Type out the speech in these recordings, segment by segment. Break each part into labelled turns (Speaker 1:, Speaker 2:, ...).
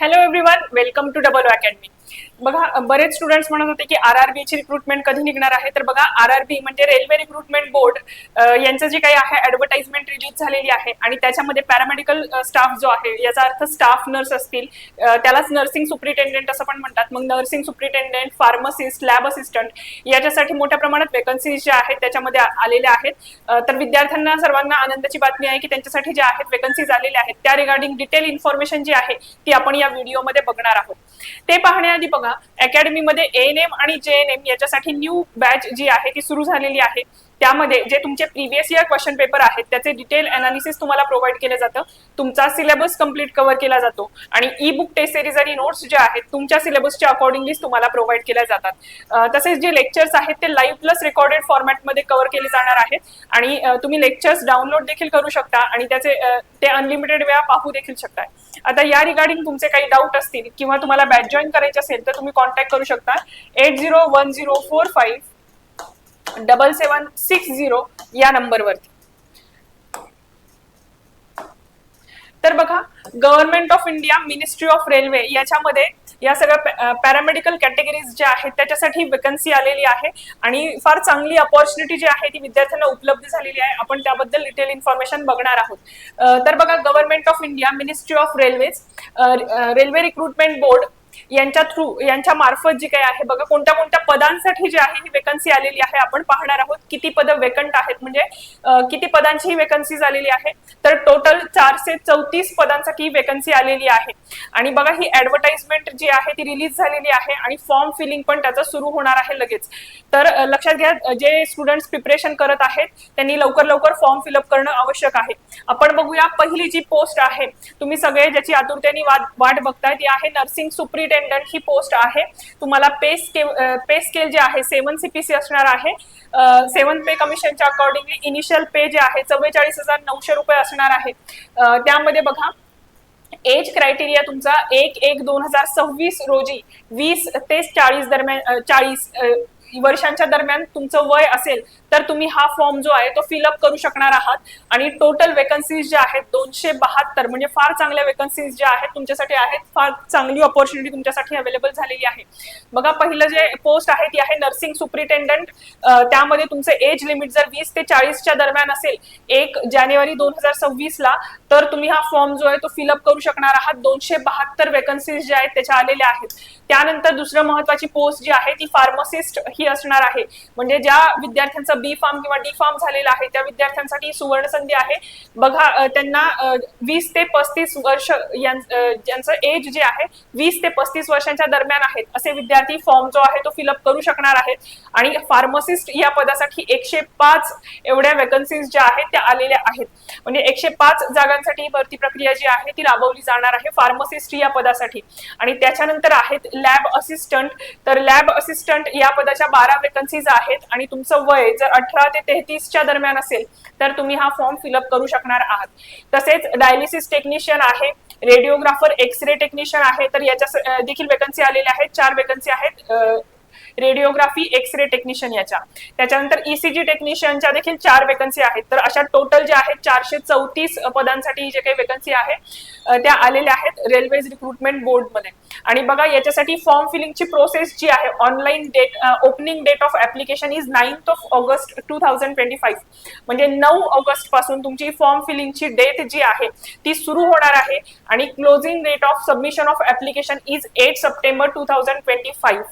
Speaker 1: Hello everyone, welcome to Double O Academy. बघा बरेच students म्हणत होते की आर आर ची रिक्रुटमेंट कधी निघणार आहे? तर बघा आर आर बी म्हणजे रेल्वे रिक्रुटमेंट बोर्ड यांचं जे काही आहे ऍडव्हर्टाइजमेंट रिलीज झालेली आहे आणि त्याच्यामध्ये पॅरामेडिकल स्टाफ जो आहे याचा अर्थ स्टाफ नर्स असतील त्यालाच नर्सिंग सुप्रिटेंडेंट असं पण म्हणतात. मग nursing superintendent pharmacist lab assistant याच्यासाठी मोठ्या प्रमाणात वेकन्सीज ज्या आहेत त्याच्यामध्ये आलेल्या आहेत. तर विद्यार्थ्यांना सर्वांना आनंदाची बातमी आहे की त्यांच्यासाठी ज्या आहेत वेकन्सीज आलेल्या आहेत त्या रिगार्डिंग डिटेल इन्फॉर्मेशन जी आहे ती आपण या व्हिडिओमध्ये बघणार आहोत. ते पाहण्याआधी बघा अकॅडमीमध्ये एन एम आणि जे एन एम याच्यासाठी न्यू बॅच जी आहे ती सुरू झालेली आहे. त्यामध्ये जे तुमचे प्रिव्हियस इयर क्वेश्चन पेपर आहेत त्याचे डिटेल अनालिसिस तुम्हाला प्रोव्हाइड केलं जातं. तुमचा सिलेबस कंप्लीट कव्हर केला जातो. आणि ई बुक टेस्ट सिरीज आणि नोट्स जे आहेत तुमच्या सिलेबसच्या अकॉर्डिंगली तुम्हाला प्रोव्हाइड केल्या जातात. तसेच जे लेक्चर्स आहेत ते लाईव्ह प्लस रेकॉर्डेड फॉर्मॅटमध्ये कव्हर केले जाणार आहेत. आणि तुम्ही लेक्चर्स डाउनलोड देखील करू शकता आणि त्याचे ते अनलिमिटेड वेळा पाहू देखील शकता आता या रिगार्डिंग तुमचे काही डाऊट असतील किंवा तुम्हाला बॅच जॉईन करायचे असेल तर तुम्ही कॉन्टॅक्ट करू शकता. Eight zero one zero four five double seven six zero या नंबरवरती तर बघा government of India ministry of railway याच्यामध्ये या सगळ्या पॅरामेडिकल कॅटेगरीज ज्या आहेत त्याच्यासाठी वेकन्सी आलेली आहे. आणि फार चांगली अपॉर्च्युनिटी जी आहे ती विद्यार्थ्यांना उपलब्ध झालेली आहे. आपण त्याबद्दल डिटेल इन्फॉर्मेशन बघणार आहोत. तर बघा government of India ministry of railways railway recruitment board यांच्या थ्रू यांच्या मार्फत जी काही आहे बघा कोणत्या कोणत्या पदांसाठी जी आहे ही वेकन्सी आलेली आहे आपण पाहणार आहोत. किती पद वेकंट आहेत म्हणजे किती पदांची ही वेकन्सी झालेली आहे. तर टोटल चारशे चौतीस पदांसाठी ही वेकन्सी आलेली आहे. आणि बघा ही ऍडव्हर्टाइजमेंट जी आहे ती रिलीज झालेली आहे आणि फॉर्म फिलिंग पण त्याचं सुरू होणार आहे लगेच. तर लक्षात घ्या जे स्टुडंट्स प्रिपरेशन करत आहेत त्यांनी लवकर लवकर फॉर्म फिलअप करणं आवश्यक आहे. आपण बघूया पहिली जी पोस्ट आहे तुम्ही सगळे ज्याची आतुरतेने वाट वाट बघताय ती आहे नर्सिंग सुप्रिटेंडंट ही पोस्ट आहे. तुम्हाला पे स्केल पे स्केल जे आहे सेवन सीपीसी असणार आहे. सेवन पे कमिशनच्या अकॉर्डिंगली इनिशियल पे जे आहे चव्वेचाळीस हजार नऊशे रुपये असणार आहे. त्यामध्ये बघा एज क्रायटेरिया तुमचा एक एक दोन हजार सव्वीस रोजी वीस ते चाळीस दरम्यान चाळीस वर्षांच्या दरम्यान तुमचं वय असेल तर तुम्ही हा फॉर्म जो आहे तो फिलअप करू शकणार आहात. आणि टोटल वेकन्सीज ज्या आहेत दोनशे बहात्तर म्हणजे फार चांगल्या वेकन्सीज ज्या आहेत तुमच्यासाठी आहेत फार चांगली ऑपॉर्च्युनिटी तुमच्यासाठी अवेलेबल झालेली आहे. बघा पहिलं जे पोस्ट आहे ती आहे नर्सिंग सुप्रिटेंडंट त्यामध्ये तुमचं एज लिमिट जर वीस ते चाळीसच्या दरम्यान असेल एक जानेवारी दोन हजार सव्वीस ला तर तुम्ही हा फॉर्म जो आहे तो फिलअप करू शकणार आहात. दोनशे बहात्तर वेकन्सीज ज्या आहेत त्याच्या आलेल्या आहेत. त्यानंतर दुसरं महत्वाची पोस्ट जी आहे ती फार्मसिस्ट ही असणार आहे. म्हणजे ज्या विद्यार्थ्यांचा बी फार्म किंवा डी फार्म झालेला आहे त्या विद्यार्थ्यांसाठी सुवर्ण संधी आहे. बघा त्यांना वीस ते पस्तीस वर्ष यांचं ज्यांचं एज जे आहे वीस ते पस्तीस वर्षांच्या दरम्यान आहेत. असे विद्यार्थी फॉर्म जो आहे तो फिलअप करू शकणार आहेत. आणि फार्मसिस्ट या पदासाठी एकशे पाच एवढ्या वेकन्सीज ज्या आहेत त्या आलेल्या आहेत. म्हणजे एकशे पाच जागांसाठी ही भरती प्रक्रिया जी आहे ती राबवली जाणार आहे फार्मसिस्ट या पदासाठी. आणि त्याच्यानंतर आहेत लॅब असिस्टंट तर लॅब असिस्टंट या पदाच्या बारा वेकन्सीज आहेत आणि तुमचं वय जर अठरा ते तेहतीसच्या दरम्यान असेल तर तुम्ही हा फॉर्म फिलअप करू शकणार आहात. तसेच डायलिसिस टेक्निशियन आहे रेडिओग्राफर एक्स रे टेक्निशियन आहे तर याच्या देखील वेकन्सी आलेल्या आहेत चार वेकन्सी आहेत रेडिओग्राफी एक्स रे टेक्निशियन याच्या. त्याच्यानंतर ईसीजी टेक्निशियनच्या देखील चार वेकन्सी आहेत. तर अशा टोटल ज्या आहेत चारशे चौतीस पदांसाठी जे काही वेकन्सी आहे त्या आलेल्या आहेत रेल्वेज रिक्रुटमेंट बोर्डमध्ये आणि बघा याच्यासाठी फॉर्म फिलिंगची प्रोसेस जी आहे online date opening date of application is ninth of August two thousand twenty five म्हणजे नऊ ऑगस्टपासून तुमची फॉर्म फिलिंगची डेट जी आहे ती सुरू होणार आहे. आणि closing date of submission of application is eight September two thousand twenty five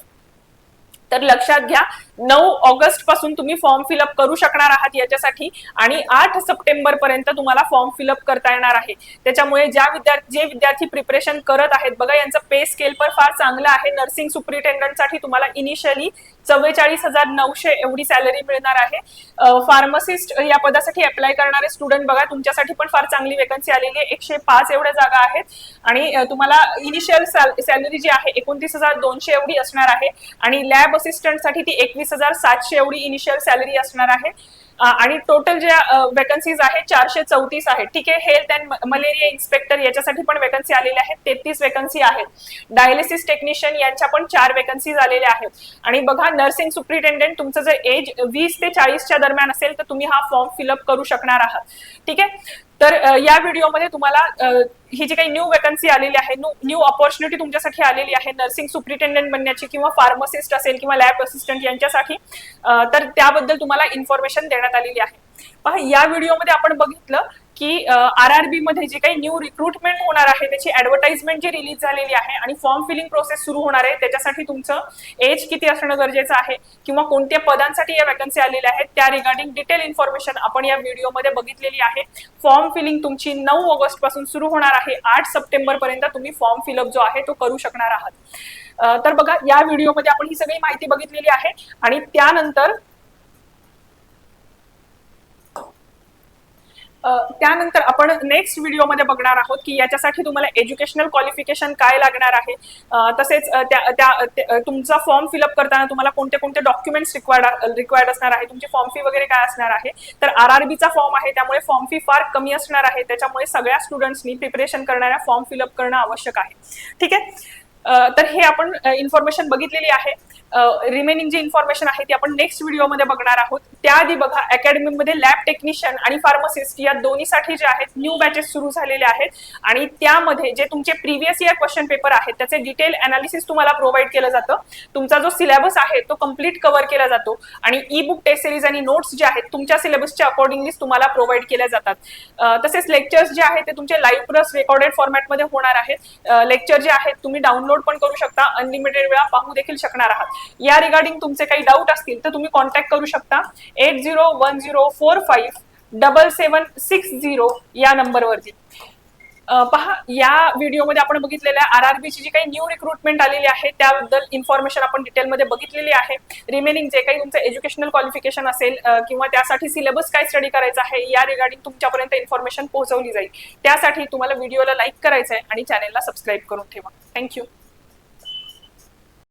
Speaker 1: तर लक्षात घ्या नऊ ऑगस्टपासून तुम्ही फॉर्म फिलअप करू शकणार आहात याच्यासाठी आणि आठ सप्टेंबर पर्यंत तुम्हाला फॉर्म फिलअप करता येणार आहे. त्याच्यामुळे ज्या विद्यार्थी जे विद्यार्थी प्रिपरेशन करत आहेत बघा यांचं पे स्केल पण फार चांगलं आहे. नर्सिंग सुप्रिटेंडंटसाठी तुम्हाला इनिशियली चव्वेचाळीस हजार नऊशे एवढी सॅलरी मिळणार आहे. फार्मसिस्ट या पदासाठी अप्लाय करणारे स्टुडंट बघा तुमच्यासाठी पण फार चांगली वेकन्सी आलेली आहे. एकशे पाच एवढ्या जागा आहेत. आणि तुम्हाला इनिशियल सॅलरी जी आहे एकोणतीस हजार दोनशे एवढी असणार आहे. आणि लॅब असिस्टंटसाठी ती एकवीस हजार सातशे एवढी इनिशियल सॅलरी असणार आहे. आणि टोटल ज्या वेकन्सीज आहेत चारशे चौतीस आहेत. ठीक आहे हेल्थ अँड मलेरिया इन्स्पेक्टर याच्यासाठी पण वेकन्सी आलेल्या आहेत. तेहतीस वेकन्सी आहेत. डायलिसिस टेक्निशियन यांच्या पण चार वेकन्सीज आलेल्या आहेत. आणि बघा नर्सिंग सुप्रिटेंडेंट तुमचं जर एज वीस ते चाळीसच्या दरम्यान असेल तर तुम्ही हा फॉर्म फिलअप करू शकणार आहात. ठीक आहे? तर या व्हिडिओमध्ये तुम्हाला ही जी काही न्यू वेकन्सी आलेली आहे न्यू ऑपॉर्च्युनिटी तुमच्यासाठी आलेली आहे नर्सिंग सुप्रिटेंडेंट बनण्याची किंवा फार्मासिस्ट असेल किंवा लॅब असिस्टंट यांच्यासाठी तर त्याबद्दल तुम्हाला इन्फॉर्मेशन देण्यात आलेली आहे. पहा या व्हिडिओमध्ये आपण बघितलं की आर आर बी मध्ये जे काही न्यू रिक्रुटमेंट होणार आहे त्याची ऍडव्हर्टाइजमेंट जी रिलीज झालेली आहे आणि फॉर्म फिलिंग प्रोसेस सुरू होणार आहे त्याच्यासाठी तुमचं एज किती असणं गरजेचं आहे किंवा कोणत्या पदांसाठी या वॅकन्सी आलेल्या आहेत त्या रिगार्डिंग डिटेल इन्फॉर्मेशन आपण या व्हिडिओमध्ये बघितलेली आहे. फॉर्म फिलिंग तुमची नऊ ऑगस्टपासून सुरू होणार आहे. आठ सप्टेंबर पर्यंत तुम्ही फॉर्म फिलअप जो आहे तो करू शकणार आहात. तर बघा या व्हिडिओमध्ये आपण ही सगळी माहिती बघितलेली आहे आणि त्यानंतर त्यानंतर आपण नेक्स्ट व्हिडिओमध्ये बघणार आहोत की याच्यासाठी तुम्हाला एज्युकेशनल क्वालिफिकेशन काय लागणार आहे. तसेच त्या त्या- तुमचा फॉर्म फिलअप करताना तुम्हाला कोणते कोणते डॉक्युमेंट्स रिक्वायर्ड रिक्वायर्ड असणार आहे तुमची फॉर्म फी वगैरे काय असणार आहे. तर आर आर बीचा फॉर्म आहे त्यामुळे फॉर्म फी फार कमी असणार आहे त्याच्यामुळे सगळ्या स्टुडंट्सनी प्रिपरेशन करणाऱ्या फॉर्म फिलअप करणं आवश्यक आहे. ठीक आहे? तर हे आपण इन्फॉर्मेशन बघितलेली आहे. रिमेनिंग जी इन्फॉर्मेशन आहे ती आपण नेक्स्ट व्हिडिओमध्ये बघणार आहोत. त्याआधी बघा अकॅडमीमध्ये लॅब टेक्निशियन आणि फार्मासिस्ट या दोन्हीसाठी जे आहेत न्यू बॅचेस सुरू झालेले आहेत. आणि त्यामध्ये जे तुमचे प्रिव्हियस इयर क्वेश्चन पेपर आहेत त्याचे डिटेल अनालिसिस तुम्हाला प्रोव्हाइड केलं जातं. तुमचा जो सिलेबस आहे तो कंप्लीट कव्हर केला जातो. आणि ई बुक टेस्ट सिरीज आणि नोट्स जे आहेत तुमच्या सिलेबसच्या अकॉर्डिंगलीच तुम्हाला प्रोव्हाइड केल्या जातात. तसेच लेक्चर्स जे आहेत ते तुमचे लाईव्ह प्लस रेकॉर्डेड फॉर्मॅटमध्ये होणार आहेत. लेक्चर जे आहेत तुम्ही डाउनलोड पण करू शकता अनलिमिटेड वेळा पाहू देखील शकणार आहात. या रिगार्डिंग तुमचे काही डाऊट असतील तर तुम्ही कॉन्टॅक्ट करू शकता. Eight zero one zero four five double seven six zero या नंबरवरती पहा या व्हिडिओमध्ये आपण बघितलेल्या आर आर बीची जी काही न्यू रिक्रुटमेंट आलेली आहे त्याबद्दल इन्फॉर्मेशन आपण डिटेलमध्ये बघितलेली आहे. रिमेनिंग जे काही तुमचं एज्युकेशनल क्वालिफिकेशन असेल किंवा त्यासाठी सिलेबस काय स्टडी करायचा आहे या रिगार्डिंग तुमच्यापर्यंत इन्फॉर्मेशन पोहोचवली जाईल. त्यासाठी तुम्हाला व्हिडिओला लाईक करायचं आहे आणि चॅनेलला सबस्क्राईब करून ठेवा. थँक्यू